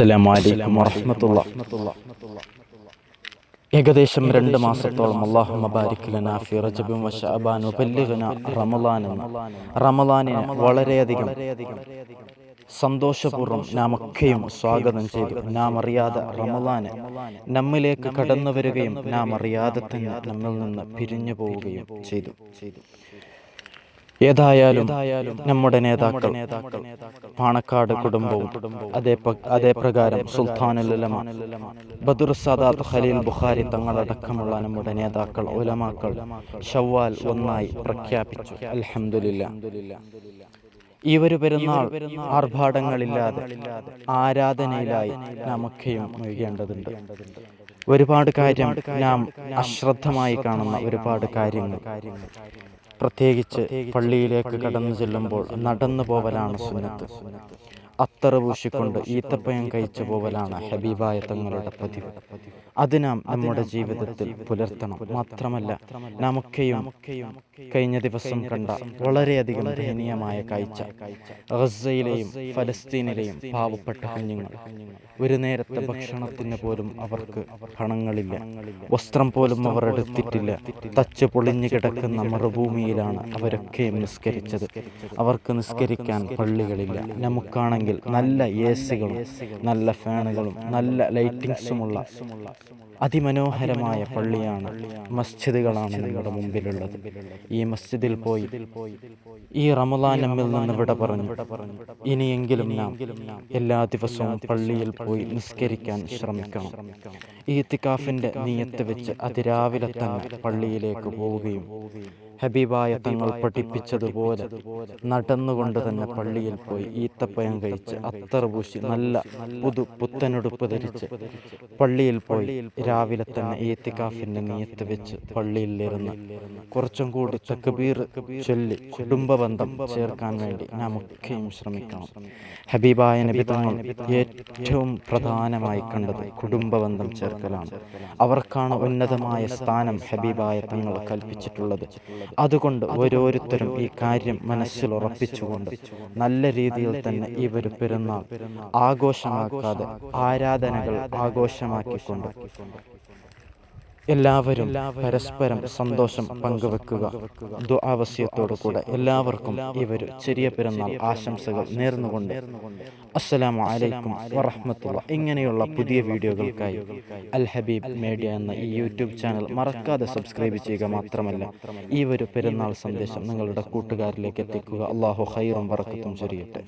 അസ്സലാമലൈക്കും വറഹമത്തുള്ള. ഏകദേശം രണ്ട് മാസത്തോളം അള്ളാഹു മബാരിക്കലന റമളാനിനെ വളരെയധികം സന്തോഷപൂർവം നാം ഒക്കെയും സ്വാഗതം ചെയ്തു. നാം അറിയാതെ റമലാന് നമ്മിലേക്ക് കടന്നു വരികയും നാം അറിയാതെ തന്നെ നമ്മിൽ നിന്ന് പിരിഞ്ഞു പോവുകയും ചെയ്തു. ഏതായാലും നമ്മുടെ നേതാക്കൾ പാണക്കാട് കുടുംബവും അതേ അതേ പ്രകാരം സുൽത്താനുൽ ഉലമ ബദുർ സാദാത്ത് ഖലീൽ ബുഖാരി തങ്ങളടക്കമുള്ള നമ്മുടെ നേതാക്കൾ ഉലമാക്കൾ ഷവ്വാൽ ഒന്നായി പ്രഖ്യാപിച്ചു. അലഹമില്ല ഈ ഒരു പെരുന്നാൾ ആർഭാടങ്ങളില്ലാതെ ആരാധനയിലായി നമുക്കെയും മുഴുകേണ്ടതുണ്ട് ഒരുപാട് കാര്യം നാം അശ്രദ്ധമായി കാണുന്ന ഒരുപാട് കാര്യങ്ങൾ. പ്രത്യേകിച്ച് പള്ളിയിലേക്ക് കടന്നു ചെല്ലുമ്പോൾ നടന്നു പോവലാണ് സുന്നത്ത്. അത്തറ പൂശിക്കൊണ്ട് ഈത്തപ്പയം കഴിച്ചു പോവലാണ് ഹബീബായ തങ്ങളുടെ പതിവ്. അത് നാം നമ്മുടെ ജീവിതത്തിൽ പുലർത്തണം. മാത്രമല്ല നമുക്കെയും കഴിഞ്ഞ ദിവസം കണ്ട വളരെയധികം ദയനീയമായ കാഴ്ച. ഗസയിലെയും ഫലസ്തീനിലെയും പാവപ്പെട്ട കുഞ്ഞുങ്ങൾ. ഒരു നേരത്തെ ഭക്ഷണത്തിന് പോലും അവർക്ക് പണങ്ങളില്ല. വസ്ത്രം പോലും അവർ എടുത്തിട്ടില്ല. തച്ച് പൊളിഞ്ഞു കിടക്കുന്ന മറുഭൂമിയിലാണ് അവരൊക്കെയും നിസ്കരിച്ചത്. അവർക്ക് നിസ്കരിക്കാൻ പള്ളികളില്ല. നമുക്കാണെങ്കിൽ നല്ല എ സികളും നല്ല ഫാനുകളും നല്ല ലൈറ്റിങ്സുമുള്ള അതിമനോഹരമായ പള്ളിയാണ് മസ്ജിദുകളാണ് നിങ്ങളുടെ മുമ്പിലുള്ളത്. ഈ മസ്ജിദിൽ പോയി ഈ റമദാൻ നമ്മിൽ നിന്ന് വിട പറഞ്ഞു. ഇനിയെങ്കിലും നാം എല്ലാ ദിവസവും പള്ളിയിൽ പോയി നിസ്കരിക്കാൻ ശ്രമിക്കണം. ഈ തിക്കാഫിന്റെ നീയത്ത് വെച്ച് അതിരാവിലെ തന്നെ പള്ളിയിലേക്ക് പോവുകയും ഹബീബായ തങ്ങൾ പഠിപ്പിച്ചതുപോലെ നടന്നുകൊണ്ട് തന്നെ പള്ളിയിൽ പോയി ഈത്തപ്പയം കഴിച്ച് അത്തർ പൂശി നല്ല പുതു പുത്തനുടുപ്പ് ധരിച്ച് പള്ളിയിൽ പോയി രാവിലെ തന്നെ ഏത്തിക്കാഫിന്റെ നീയത്ത് വെച്ച് പള്ളിയിൽ ഇരുന്ന് കുറച്ചും കൂടി തക്ബീർ ചൊല്ലി കുടുംബബന്ധം ചേർക്കാൻ വേണ്ടി നാം ഒക്കെയും ശ്രമിക്കണം. ഹബീബായ നബി തങ്ങൾ ഏറ്റവും പ്രധാനമായി കണ്ടത് കുടുംബബന്ധം ചേർക്കലാണ്. അവർക്കാണ് ഉന്നതമായ സ്ഥാനം ഹബീബായ തങ്ങൾ കൽപ്പിച്ചിട്ടുള്ളത്. അതുകൊണ്ട് ഓരോരുത്തരും ഈ കാര്യം മനസ്സിൽ ഉറപ്പിച്ചുകൊണ്ട് നല്ല രീതിയിൽ തന്നെ ഈ ഒരു പെരുന്നാൾ ആഘോഷമാക്കാതെ ആരാധനകൾ ആഘോഷമാക്കിക്കൊണ്ട് എല്ലാവരും പരസ്പരം സന്തോഷം പങ്കുവെക്കുക. ദുആവസ്യത്തോടു കൂടെ എല്ലാവർക്കും ഇവർ ചെറിയ പെരുന്നാൾ ആശംസകൾ നേർന്നുകൊണ്ട് അസ്സലാമു അലൈക്കും വറഹമത്തുള്ള ഇങ്ങനെയുള്ള പുതിയ വീഡിയോകൾക്കായി അൽ ഹബീബ് മീഡിയ എന്ന ഈ യൂട്യൂബ് ചാനൽ മറക്കാതെ സബ്സ്ക്രൈബ് ചെയ്യുക മാത്രമല്ല. ഈ ഒരു പെരുന്നാൾ സന്ദേശം നിങ്ങളുടെ കൂട്ടുകാരിലേക്ക് എത്തിക്കുക. അള്ളാഹു ഹൈറും വറക്കത്തും ചൊരിയട്ടെ.